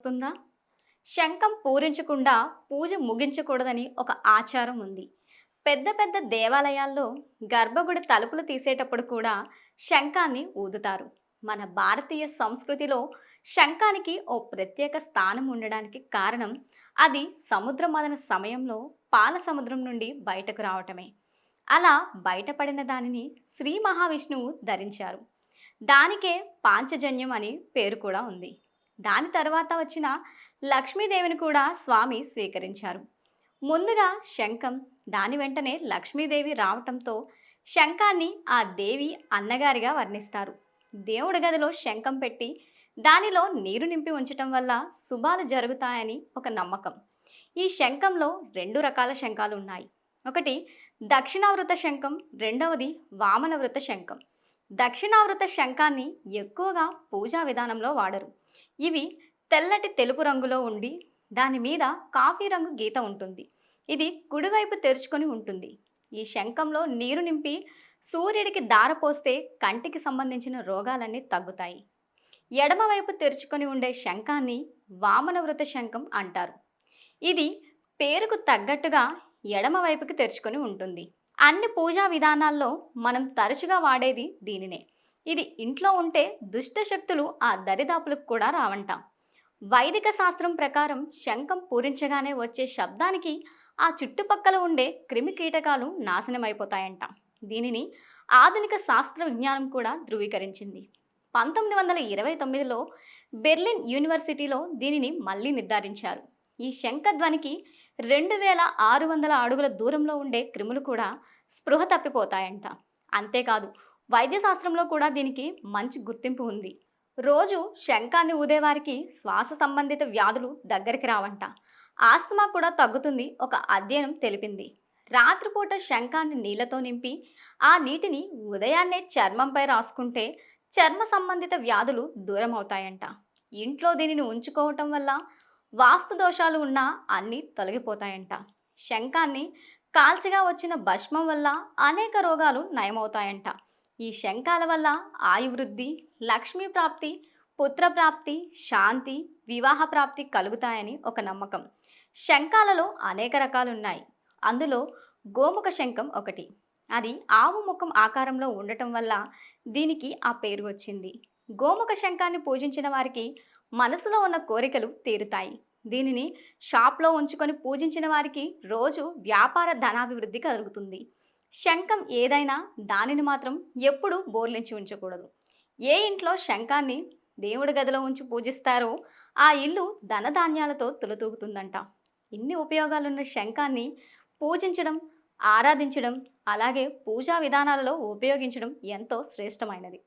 వస్తుందా? శంఖం పూరించకుండా పూజ ముగించకూడదని ఒక ఆచారం ఉంది. పెద్ద పెద్ద దేవాలయాల్లో గర్భగుడి తలుపులు తీసేటప్పుడు కూడా శంఖాన్ని ఊదుతారు. మన భారతీయ సంస్కృతిలో శంఖానికి ఓ ప్రత్యేక స్థానం ఉండడానికి కారణం అది సముద్ర మదన సమయంలో పాల సముద్రం నుండి బయటకు రావటమే. అలా బయటపడిన దానిని శ్రీ మహావిష్ణువు ధరించారు. దానికే పాంచజన్యం అని పేరు కూడా ఉంది. దాని తర్వాత వచ్చిన లక్ష్మీదేవిని కూడా స్వామి స్వీకరించారు. ముందుగా శంఖం దాని వెంటనే లక్ష్మీదేవి రావటంతో శంఖాన్ని ఆ దేవి అన్నగారిగా వర్ణిస్తారు. దేవుడి గదిలో శంఖం పెట్టి దానిలో నీరు నింపి ఉంచటం వల్ల శుభాలు జరుగుతాయని ఒక నమ్మకం. ఈ శంఖంలో రెండు రకాల శంఖాలు ఉన్నాయి. ఒకటి దక్షిణావృత శంఖం రెండవది వామనవృత శంఖం. దక్షిణావృత శంఖాన్ని ఎక్కువగా పూజా విధానంలో వాడరు. ఇవి తెల్లటి తెలుపు రంగులో ఉండి దాని మీద కాఫీ రంగు గీత ఉంటుంది. ఇది కుడివైపు తెరుచుకొని ఉంటుంది. ఈ శంఖంలో నీరు నింపి సూర్యుడికి దారపోస్తే కంటికి సంబంధించిన రోగాలన్నీ తగ్గుతాయి. ఎడమవైపు తెరుచుకొని ఉండే శంఖాన్ని వామనవృత శంఖం అంటారు. ఇది పేరుకు తగ్గట్టుగా ఎడమవైపుకి తెరుచుకొని ఉంటుంది. అన్ని పూజా విధానాల్లో మనం తరచుగా వాడేది దీనినే. ఇది ఇంట్లో ఉంటే దుష్ట శక్తులు ఆ దరిదాపులకు కూడా రావంటాం. వైదిక శాస్త్రం ప్రకారం శంఖం పూరించగానే వచ్చే శబ్దానికి ఆ చుట్టుపక్కల ఉండే క్రిమి కీటకాలు నాశనమైపోతాయంట. దీనిని ఆధునిక శాస్త్ర విజ్ఞానం కూడా ధృవీకరించింది. పంతొమ్మిది వందల ఇరవై తొమ్మిదిలో బెర్లిన్ యూనివర్సిటీలో దీనిని మళ్ళీ నిర్ధారించారు. ఈ శంఖధ్వనికి రెండు వేల ఆరు వందల అడుగుల దూరంలో ఉండే క్రిములు కూడా స్పృహ తప్పిపోతాయంట. అంతేకాదు వైద్యశాస్త్రంలో కూడా దీనికి మంచి గుర్తింపు ఉంది. రోజు శంఖాన్ని ఊదేవారికి శ్వాస సంబంధిత వ్యాధులు దగ్గరికి రావంట. ఆస్తమా కూడా తగ్గుతుంది ఒక అధ్యయనం తెలిపింది. రాత్రిపూట శంఖాన్ని నీళ్ళతో నింపి ఆ నీటిని ఉదయాన్నే చర్మంపై రాసుకుంటే చర్మ సంబంధిత వ్యాధులు దూరం అవుతాయంట ఇంట్లో దీనిని ఉంచుకోవటం వల్ల వాస్తు దోషాలు ఉన్నా అన్నీ తొలగిపోతాయంట. శంఖాన్ని కాల్చిగా వచ్చిన భస్మం వల్ల అనేక రోగాలు నయమవుతాయంట. ఈ శంఖాల వల్ల ఆయువృద్ధి లక్ష్మీ ప్రాప్తి పుత్రప్రాప్తి శాంతి వివాహ ప్రాప్తి కలుగుతాయని ఒక నమ్మకం. శంఖాలలో అనేక రకాలు ఉన్నాయి అందులో గోముఖ శంఖం ఒకటి. అది ఆవు ముఖం ఆకారంలో ఉండటం వల్ల దీనికి ఆ పేరు వచ్చింది. గోముఖ శంఖాన్ని పూజించిన వారికి మనసులో ఉన్న కోరికలు తీరుతాయి. దీనిని షాప్లో ఉంచుకొని పూజించిన వారికి రోజు వ్యాపార ధనాభివృద్ధి కలుగుతుంది. శంఖం ఏదైనా దానిని మాత్రం ఎప్పుడూ బోర్లించి ఉంచకూడదు. ఏ ఇంట్లో శంఖాన్ని దేవుడి గదిలో ఉంచి పూజిస్తారో ఆ ఇల్లు ధనధాన్యాలతో తులతూగుతుందంట. ఇన్ని ఉపయోగాలున్న శంఖాన్ని పూజించడం ఆరాధించడం అలాగే పూజా విధానాలలో ఉపయోగించడం ఎంతో శ్రేష్టమైనది.